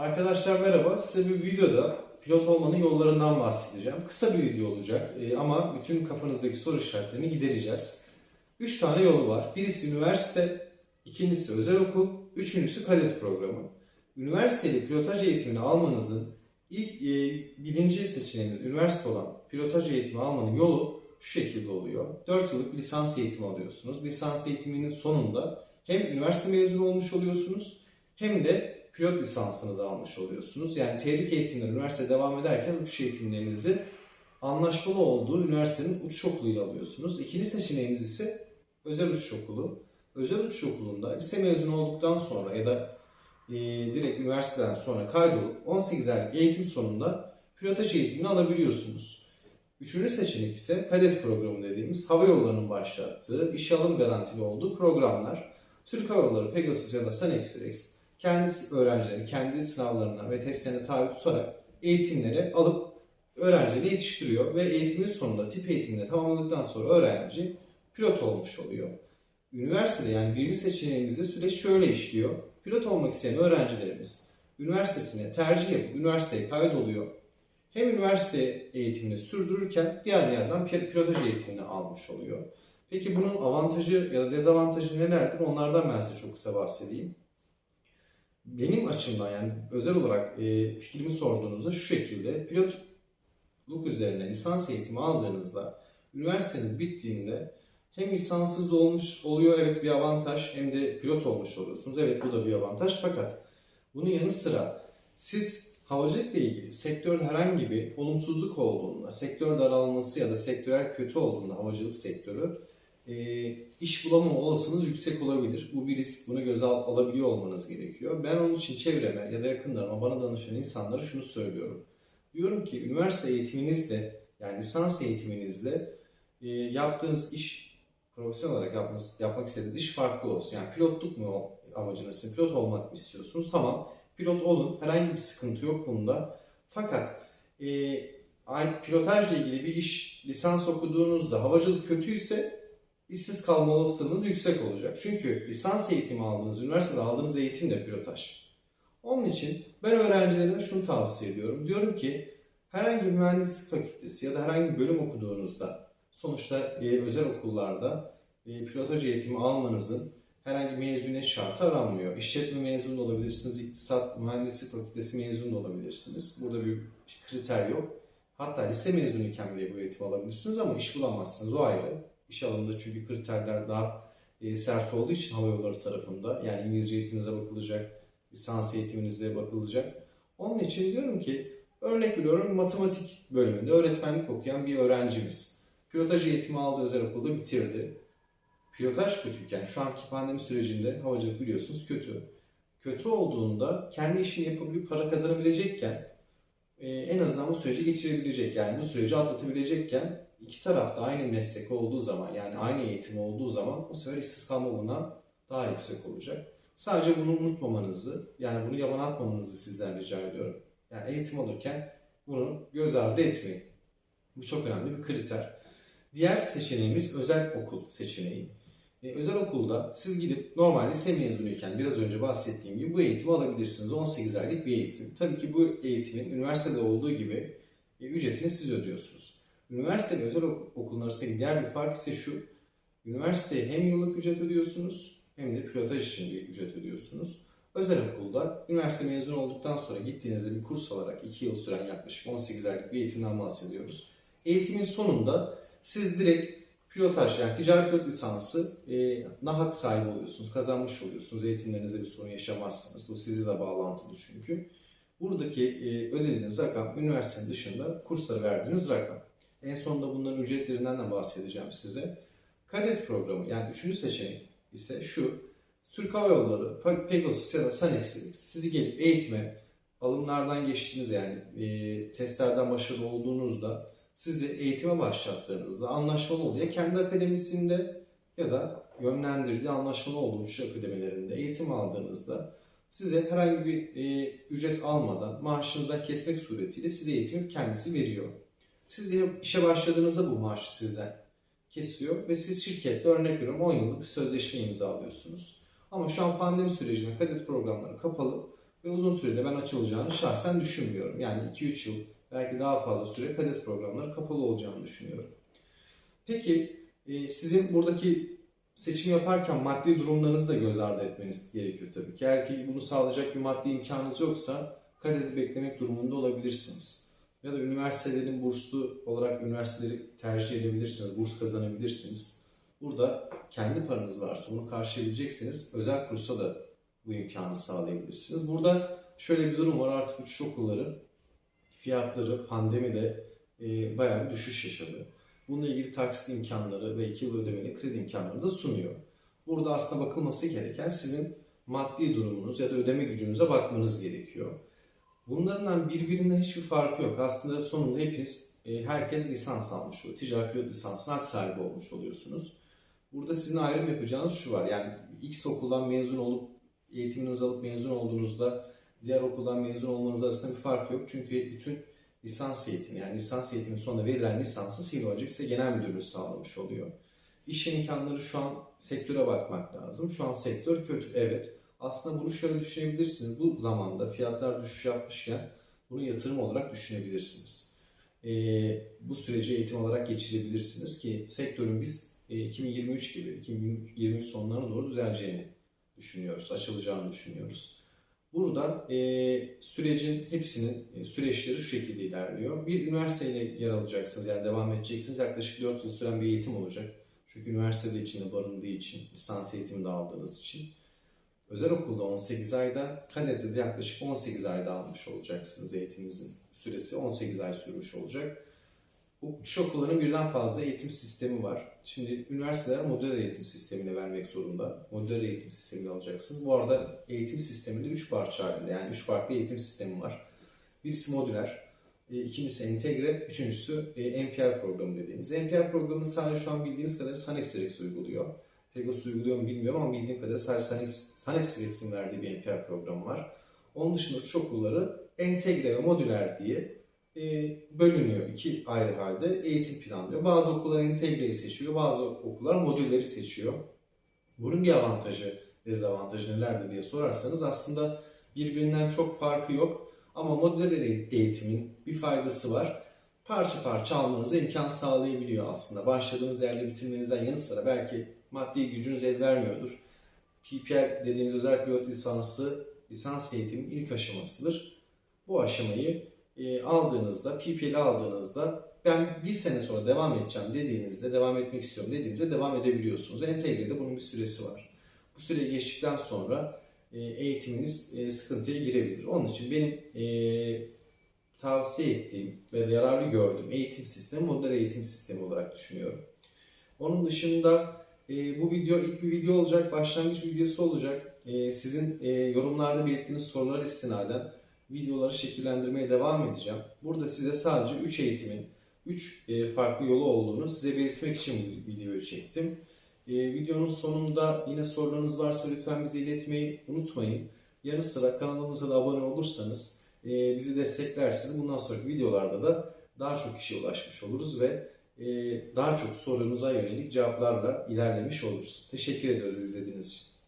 Arkadaşlar merhaba. Size bir videoda pilot olmanın yollarından bahsedeceğim. Kısa bir video olacak e, ama bütün kafanızdaki soru işaretlerini gidereceğiz. Üç tane yolu var. Birisi üniversite, ikincisi özel okul, üçüncüsü kadet programı. Üniversiteli pilotaj eğitimini almanızın ilk e, birinci seçeneğiniz üniversite olan pilotaj eğitimi almanın yolu şu şekilde oluyor. 4 yıllık lisans eğitimi alıyorsunuz. Lisans eğitiminin sonunda hem üniversite mezunu olmuş oluyorsunuz hem de pilot lisansınızı almış oluyorsunuz. Yani teorik eğitimler üniversite devam ederken uçuş eğitimlerinizi anlaşmalı olduğu üniversitenin uçuş okuluyla alıyorsunuz. İkinci seçeneğimiz ise özel uçuş okulu. Özel uçuş okulunda lise mezunu olduktan sonra ya da e, direkt üniversiteden sonra kaydolup 18 aylık eğitim sonunda pilotaj eğitimini alabiliyorsunuz. Üçüncü seçenek ise kadet programı dediğimiz hava yollarının başlattığı, işe alım garantili olduğu programlar. Türk Hava Yolları, Pegasus ya da Sun Express kendi öğrencilerini kendi sınavlarına ve testlerine tabi tutarak eğitimleri alıp öğrencileri yetiştiriyor ve eğitimin sonunda tip eğitimini tamamladıktan sonra öğrenci pilot olmuş oluyor. Üniversitede yani birinci seçeneğimizde süreç şöyle işliyor. Pilot olmak isteyen öğrencilerimiz üniversitesine tercih yapıp üniversiteye kaydoluyor. Hem üniversite eğitimini sürdürürken diğer yerden pilotaj eğitimini almış oluyor. Peki bunun avantajı ya da dezavantajı nelerdir? Onlardan ben size çok kısa bahsedeyim. Benim açımdan yani özel olarak e, fikrimi sorduğunuzda şu şekilde pilotluk üzerine lisans eğitimi aldığınızda üniversiteniz bittiğinde hem lisanssız olmuş oluyor evet bir avantaj hem de pilot olmuş oluyorsunuz. Evet bu da bir avantaj fakat bunun yanı sıra siz havacılıkla ilgili sektörde herhangi bir olumsuzluk olduğunda, sektör daralması ya da sektörel kötü olduğunda havacılık sektörü e, iş bulamama olasılığınız yüksek olabilir. Bu bir risk. Bunu göze al- alabiliyor olmanız gerekiyor. Ben onun için çevreme ya da yakınlarıma bana danışan insanlara şunu söylüyorum. Diyorum ki üniversite eğitiminizle yani lisans eğitiminizle e, yaptığınız iş profesyonel olarak yapmanız, yapmak istediğiniz iş farklı olsun. Yani pilotluk mu amacınız? Pilot olmak mı istiyorsunuz? Tamam. Pilot olun. Herhangi bir sıkıntı yok bunda. Fakat e, pilotajla ilgili bir iş lisans okuduğunuzda havacılık kötüyse işsiz kalma olasılığınız yüksek olacak. Çünkü lisans eğitimi aldığınız, üniversitede aldığınız eğitim de pilotaj. Onun için ben öğrencilerime şunu tavsiye ediyorum. Diyorum ki herhangi bir mühendislik fakültesi ya da herhangi bir bölüm okuduğunuzda sonuçta e, özel okullarda e, pilotaj eğitimi almanızın herhangi mezuniyet şartı aranmıyor. İşletme mezunu da olabilirsiniz, iktisat, mühendislik fakültesi mezunu da olabilirsiniz. Burada bir kriter yok. Hatta lise mezunuyken bile bu eğitimi alabilirsiniz ama iş bulamazsınız. O ayrı. İş alanında çünkü kriterler daha e, sert olduğu için hava yolları tarafında. Yani İngilizce eğitiminize bakılacak, lisans eğitiminize bakılacak. Onun için diyorum ki örnek veriyorum matematik bölümünde öğretmenlik okuyan bir öğrencimiz. Pilotaj eğitimi aldı özel okulda bitirdi. Pilotaj kötüyken şu anki pandemi sürecinde havacılık biliyorsunuz kötü. Kötü olduğunda kendi işini bir para kazanabilecekken e, en azından bu süreci geçirebilecek yani bu süreci atlatabilecekken iki tarafta aynı meslek olduğu zaman yani aynı eğitim olduğu zaman bu sefer işsiz kalma olanı daha yüksek olacak. Sadece bunu unutmamanızı yani bunu yabana atmamanızı sizden rica ediyorum. Yani eğitim alırken bunu göz ardı etmeyin. Bu çok önemli bir kriter. Diğer seçeneğimiz özel okul seçeneği. E, özel okulda siz gidip normal lise mezunuyken biraz önce bahsettiğim gibi bu eğitimi alabilirsiniz. 18 aylık bir eğitim. Tabii ki bu eğitimin üniversitede olduğu gibi e, ücretini siz ödüyorsunuz. Üniversite ve özel ok- okulun arasındaki diğer bir fark ise şu. Üniversiteye hem yıllık ücret ödüyorsunuz hem de pilotaj için bir ücret ödüyorsunuz. Özel okulda üniversite mezunu olduktan sonra gittiğinizde bir kurs alarak 2 yıl süren yaklaşık 18 aylık bir eğitimden bahsediyoruz. Eğitimin sonunda siz direkt pilotaj yani ticari pilot lisansı e, hak sahibi oluyorsunuz, kazanmış oluyorsunuz. Eğitimlerinizde bir sorun yaşamazsınız. Bu sizi de bağlantılı çünkü. Buradaki e, ödediğiniz rakam üniversitenin dışında kurslara verdiğiniz rakam. En sonunda bunların ücretlerinden de bahsedeceğim size. Kadet programı yani üçüncü seçenek ise şu. Türk Hava Yolları, Pe- Pegasus ya da Sun Express sizi gelip eğitime, alımlardan geçtiğiniz yani e, testlerden başarılı olduğunuzda sizi eğitime başlattığınızda anlaşmalı oluyor. Kendi akademisinde ya da yönlendirdiği anlaşmalı olduğu uçuş akademilerinde eğitim aldığınızda size herhangi bir e, ücret almadan maaşınızdan kesmek suretiyle size eğitimi kendisi veriyor. Siz işe başladığınızda bu maaşı sizden kesiyor ve siz şirketle örnek veriyorum 10 yıllık bir sözleşme imzalıyorsunuz. Ama şu an pandemi sürecinde kadet programları kapalı. ve uzun sürede ben açılacağını şahsen düşünmüyorum. Yani 2-3 yıl belki daha fazla süre kadet programları kapalı olacağını düşünüyorum. Peki e, sizin buradaki seçim yaparken maddi durumlarınızı da göz ardı etmeniz gerekiyor tabii ki. Eğer ki bunu sağlayacak bir maddi imkanınız yoksa kadeti beklemek durumunda olabilirsiniz. Ya da üniversitelerin burslu olarak üniversiteleri tercih edebilirsiniz, burs kazanabilirsiniz. Burada kendi paranız varsa bunu karşılayabileceksiniz. Özel kursa da bu imkanı sağlayabilirsiniz. Burada şöyle bir durum var artık uçuş okulları fiyatları pandemide e, bayağı bir düşüş yaşadı. Bununla ilgili taksit imkanları ve 2 yıl ödemeli kredi imkanları da sunuyor. Burada aslında bakılması gereken sizin maddi durumunuz ya da ödeme gücünüze bakmanız gerekiyor. Bunlardan birbirinden hiçbir farkı yok. Aslında sonunda hepiniz, e, herkes lisans almış oluyor. Ticari pilot lisansına hak sahibi olmuş oluyorsunuz. Burada sizin ayrım yapacağınız şu var. Yani X okuldan mezun olup eğitiminizi alıp mezun olduğunuzda diğer okuldan mezun olmanız arasında bir fark yok. Çünkü bütün lisans eğitimi yani lisans eğitimi sonunda verilen lisansı sinolojik size genel müdürlüğü sağlamış oluyor. İş imkanları şu an sektöre bakmak lazım. Şu an sektör kötü evet. Aslında bunu şöyle düşünebilirsiniz. Bu zamanda fiyatlar düşüş yapmışken bunu yatırım olarak düşünebilirsiniz. Ee, bu süreci eğitim olarak geçirebilirsiniz ki sektörün biz e, 2023 gibi 2023 sonlarına doğru düzeleceğini düşünüyoruz, açılacağını düşünüyoruz. Burada e, sürecin hepsinin e, süreçleri şu şekilde ilerliyor. Bir üniversiteyle yer alacaksınız yani devam edeceksiniz. Yaklaşık 4 yıl süren bir eğitim olacak. Çünkü üniversitede içinde barındığı için, lisans eğitimi de aldığınız için. Özel okulda 18 ayda, kadette de yaklaşık 18 ayda almış olacaksınız eğitiminizin süresi. 18 ay sürmüş olacak. Bu uçuş okullarının birden fazla eğitim sistemi var. Şimdi üniversiteler modüler eğitim sistemini vermek zorunda. Modüler eğitim sistemini alacaksınız. Bu arada eğitim sisteminde 3 parça halinde yani 3 farklı eğitim sistemi var. Birisi modüler, e, ikincisi entegre, üçüncüsü e, NPR programı dediğimiz. NPR programını sadece şu an bildiğimiz kadarıyla Sun Express uyguluyor. Pegasus uyguluyor mu bilmiyorum ama bildiğim kadarıyla sadece Sun, Sun Express'in verdiği bir NPR programı var. Onun dışında uçuş okulları entegre ve modüler diye e, bölünüyor iki ayrı halde eğitim planlıyor. Bazı okullar entegreyi seçiyor, bazı okullar modülleri seçiyor. Bunun avantajı, dezavantajı nelerdir diye sorarsanız aslında birbirinden çok farkı yok. Ama modüler eğitimin bir faydası var. Parça parça almanıza imkan sağlayabiliyor aslında. Başladığınız yerde bitirmenizden yanı sıra belki maddi gücünüz el vermiyordur. PPL dediğimiz özel pilot lisansı lisans eğitimin ilk aşamasıdır. Bu aşamayı e, aldığınızda, PPL aldığınızda ben bir sene sonra devam edeceğim dediğinizde, devam etmek istiyorum dediğinizde devam edebiliyorsunuz. Entegre'de bunun bir süresi var. Bu süreyi geçtikten sonra e, eğitiminiz e, sıkıntıya girebilir. Onun için benim e, tavsiye ettiğim ve yararlı gördüğüm eğitim sistemi modern eğitim sistemi olarak düşünüyorum. Onun dışında e, bu video ilk bir video olacak, başlangıç videosu olacak. E, sizin e, yorumlarda belirttiğiniz sorulara istinaden videoları şekillendirmeye devam edeceğim. Burada size sadece 3 eğitimin 3 farklı yolu olduğunu size belirtmek için bu videoyu çektim. Videonun sonunda yine sorularınız varsa lütfen bize iletmeyi unutmayın. Yanı sıra kanalımıza da abone olursanız bizi desteklersiniz. Bundan sonraki videolarda da daha çok kişiye ulaşmış oluruz ve daha çok sorunuza yönelik cevaplarla ilerlemiş oluruz. Teşekkür ediyoruz izlediğiniz için.